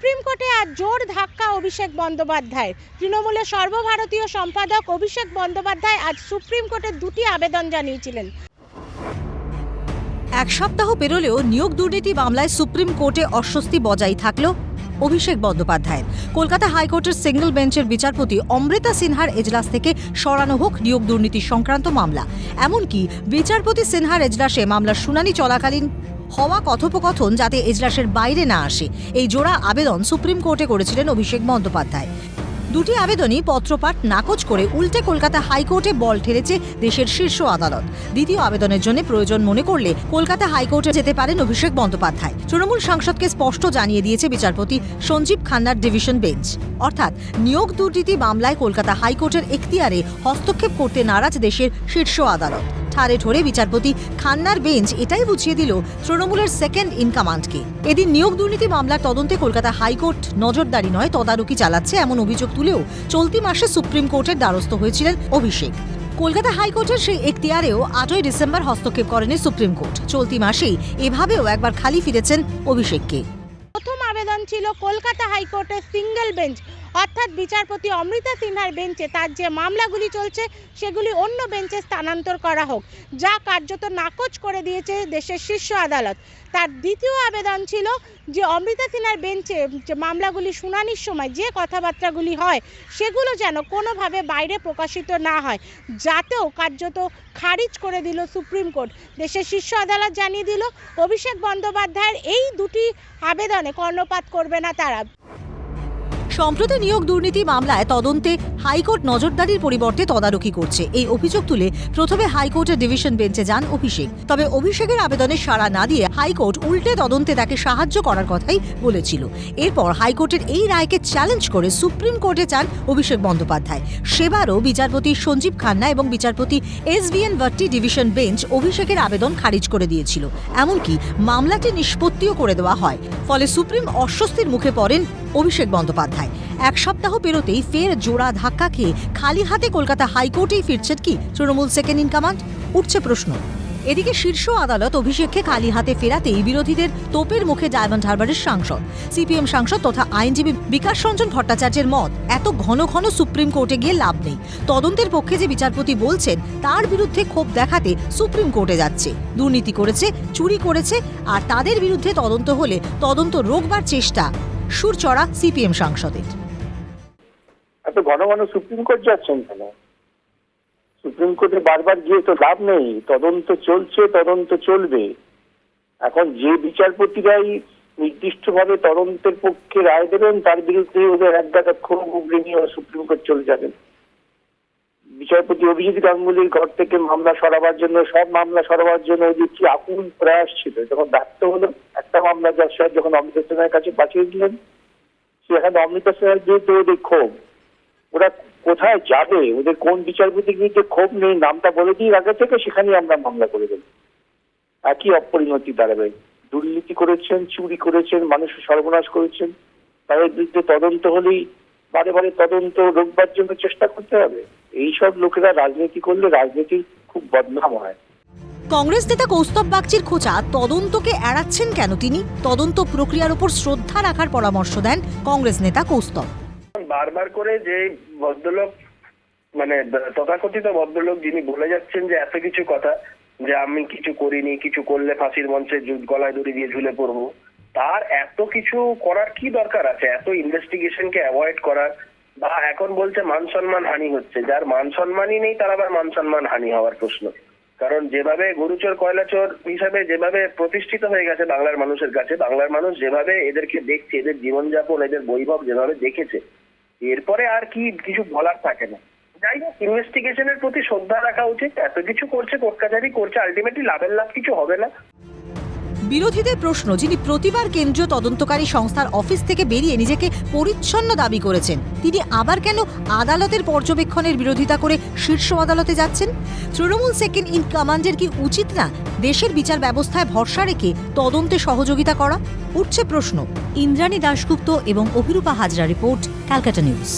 Supreme কোর্টে আজ জোর ধাক্কা অভিষেক বন্দ্যোপাধ্যায়ের। তৃণমূলের সর্বভারতীয় সম্পাদক অভিষেক বন্দ্যোপাধ্যায় আজ সুপ্রিম কোর্টে দুটি আবেদন জানিয়েছিলেন। এক সপ্তাহ পেরোলেও নিয়োগ দুর্নীতি মামলায় সুপ্রিম কোর্টে অস্বস্তি বজায় থাকল অভিষেক বন্দ্যোপাধ্যায়ের। কলকাতা হাইকোর্টের সিঙ্গল বেঞ্চের বিচারপতি অমৃতা সিনহার এজলাস থেকে সরানো হোক নিয়োগ দুর্নীতি সংক্রান্ত মামলা। এমনকি বিচারপতি সিনহার এজলাসে মামলার শুনানি চলাকালীন হওয়া কথোপকথন যাতে এজলাসের বাইরে না আসে। এই জোড়া আবেদন সুপ্রিম কোর্টে করেছিলেন অভিষেক বন্দ্যোপাধ্যায়। দুটি আবেদনই পত্রপাঠ নাকচ করে উল্টে কলকাতা হাইকোর্টে বল ঠেলেছে দেশের শীর্ষ আদালত। দ্বিতীয় আবেদনের জন্য প্রয়োজন মনে করলে কলকাতা হাইকোর্টে যেতে পারেন অভিষেক বন্দ্যোপাধ্যায়। তৃণমূল সাংসদকে স্পষ্ট জানিয়ে দিয়েছে বিচারপতি সঞ্জীব খান্নার ডিভিশন বেঞ্চ। অর্থাৎ নিয়োগ দুর্নীতি মামলায় কলকাতা হাইকোর্টের এখতিয়ারে হস্তক্ষেপ করতে নারাজ দেশের শীর্ষ আদালত। ঠারে ঠোরে বিচারপতি খান্নার বেঞ্চ এটাই বুঝিয়ে দিল তৃণমূলের সেকেন্ড ইন কমান্ডকে এদিন নিয়োগ দুর্নীতি মামলার তদন্তে কলকাতা হাইকোর্ট নজরদারি নয়, তদারকি চালাচ্ছে এমন অভিযোগ তুলেও চলতি মাসে সুপ্রিম কোর্টের দ্বারস্থ হয়েছিলেন অভিষেক। কলকাতা হাইকোর্টের সেই এখতিয়ারেও আটই ডিসেম্বর হস্তক্ষেপ করেনি সুপ্রিম কোর্ট। চলতি মাসেই এভাবেও একবার খালি ফিরেছেন অভিষেককে। প্রথম আবেদন ছিল কলকাতা হাইকোর্টের সিঙ্গেল বেঞ্চ অর্থাৎ বিচারপতি অমৃতা সিনহার বেঞ্চে তার যে মামলাগুলি চলছে, সেগুলি অন্য বেঞ্চে স্থানান্তর করা হোক। যা কার্যত নাকচ করে দিয়েছে দেশের শীর্ষ আদালত। তার দ্বিতীয় আবেদন ছিল যে অমৃতা সিনহার বেঞ্চে যে মামলাগুলি শুনানির সময় যে কথাবার্তাগুলি হয়, সেগুলো যেন কোনোভাবে বাইরে প্রকাশিত না হয়। যাতেও কার্যত খারিজ করে দিল সুপ্রিম কোর্ট। দেশের শীর্ষ আদালত জানিয়ে দিল, অভিষেক বন্দ্যোপাধ্যায়ের এই দুটি আবেদনে কর্ণপাত করবে না তারা। সম্প্রতি নিয়োগ দুর্নীতি মামলায় তদন্তে হাইকোর্ট নজরদারির পরিবর্তে তদারকি করছে। এই অভিযোগ তুলে প্রথমে হাইকোর্টের ডিভিশন বেঞ্চে যান অভিষেক। তবে অভিষেকের আবেদনে সাড়া না দিয়ে হাইকোর্ট উল্টে তদন্তে তাকে সাহায্য করার কথাই বলেছিল। এরপর হাইকোর্টের এই রায়কে চ্যালেঞ্জ করে সুপ্রিম কোর্টে চান অভিষেক বন্দ্যোপাধ্যায়। সেবারও বিচারপতি সঞ্জীব খান্না এবং বিচারপতি S V N Bhatti division bench অভিষেকের আবেদন খারিজ করে দিয়েছিল। এমনকি মামলাটি নিষ্পত্তিও করে দেওয়া হয়। ফলে সুপ্রিম অস্বস্তির মুখে পড়েন অভিষেক বন্দ্যোপাধ্যায়। এক সপ্তাহ পেরোতেই ফের জোড়া ধাক্কা খেয়ে খালি হাতে কলকাতা হাইকোর্টেই ফিরছেন কি তৃণমূল সেকেন্ড ইন কমান্ড? উঠছে প্রশ্ন। এদিকে শীর্ষ আদালত অভিষেককে খালি হাতে ফেরাতেই বিরোধীদের তোপের মুখে ডায়মন্ড হারবারের সাংসদ, সিপিএম সাংসদ তথা আইনজীবী বিকাশ রঞ্জন ভট্টাচার্যের মত, এত ঘন ঘন সুপ্রিম কোর্টে গিয়ে লাভ নেই। তদন্তের পক্ষে যে বিচারপতি বলছেন, তার বিরুদ্ধে ক্ষোভ দেখাতে সুপ্রিম কোর্টে যাচ্ছে। দুর্নীতি করেছে, চুরি করেছে, আর তাদের বিরুদ্ধে তদন্ত হলে তদন্ত রোগবার চেষ্টা। সুরচড়া সিপিএম সাংসদের। এত সুপ্রিম কোর্ট যাচ্ছেন কেন? সুপ্রিম কোর্টে বারবার গিয়ে তো লাভ নেই, তদন্ত চলছে, তদন্ত চলবে। এখন যে বিচারপতিরাই নির্দিষ্টভাবে তদন্তের পক্ষে রায় দেবেন, তার বিরুদ্ধে ওদের এক ক্ষোভ উগড়ে নিয়ে সুপ্রিম কোর্ট চলে যাবেন। বিচারপতি অভিজিৎ গাঙ্গুলির ঘর থেকে মামলা সরাবার জন্য, সব মামলা সরাবার জন্য ওদের কি আকুল প্রয়াস ছিল? যখন ব্যর্থ হলো, একটা মামলা যার সাহেব যখন অমৃতা সেনের কাছে পাঠিয়ে দিলেন, সেখানে অমৃতা সেনের বিরুদ্ধে ওদের ক্ষোভ। ওরা কোথায় যাবে? ওদের কোন বিচারপতি বিচারপতির বিরুদ্ধে ক্ষোভ নেই? নামটা বলে দিই আগে থেকে, সেখানেই আমরা মামলা করে দেব। একই অপরিণতি দাঁড়াবে। দুর্নীতি করেছেন, চুরি করেছেন, মানুষের সর্বনাশ করেছেন। তাদের বিরুদ্ধে তদন্ত হলেই বারে বারে তদন্ত রোগবার জন্য চেষ্টা করতে হবে। এইসব লোকেরা রাজনীতি করলে রাজনীতি খুব বদনাম হয়। কংগ্রেস নেতা কৌস্তব বাগচির খোঁচা তদন্তকে এড়াচ্ছেন কেন তিনি? তদন্ত প্রক্রিয়ার উপর শ্রদ্ধা রাখার পরামর্শ দেন কংগ্রেস নেতা কৌস্তব। বারবার করে যে ভদ্রলোক মানে তথাকথিত ভদ্রলোক যিনি বলে যাচ্ছেন যে এত কিছু কথা যে আমি কিছু করিনি কিছু করলে ফাঁসির মঞ্চে গলায় দড়ি দিয়ে ঝুলে পড়ব। তার এত কিছু করার কি দরকার আছে? এত ইনভেস্টিগেশনকে অ্যাভয়েড করার? বা এখন বলছে মান সম্মান হানি হচ্ছে। যার মান সম্মানই নেই, তার আবার মান সম্মান হানি হওয়ার প্রশ্ন। কারণ যেভাবে গরুচোর কয়লাচোর হিসাবে যেভাবে প্রতিষ্ঠিত হয়ে গেছে বাংলার মানুষের কাছে, বাংলার মানুষ যেভাবে এদেরকে দেখছে, এদের জীবনযাপন, এদের বৈভব যেভাবে দেখেছে, এরপরে আর কি কিছু বলার থাকে না। যাই হোক ইনভেস্টিগেশনের প্রতি শ্রদ্ধা রাখা উচিত। এত কিছু করছে, কোর্ট কাছারি করছে আলটিমেটলি লাভের লাভ কিছু হবে না। বিরোধীদের প্রশ্ন, যিনি প্রতিবার কেন্দ্রীয় তদন্তকারী সংস্থার অফিস থেকে বেরিয়ে নিজেকে পরিচ্ছন্ন দাবি করেছেন, তিনি আবার কেন আদালতের পর্যবেক্ষণের বিরোধিতা করে শীর্ষ আদালতে যাচ্ছেন? তৃণমূল সেকেন্ড ইন কমান্ডের কি উচিত না দেশের বিচার ব্যবস্থায় ভরসা রেখে তদন্তে সহযোগিতা করা? উঠছে প্রশ্ন। ইন্দ্রাণী দাশগুপ্ত এবং অভিরূপা হাজরা রিপোর্ট, ক্যালকাটা নিউজ।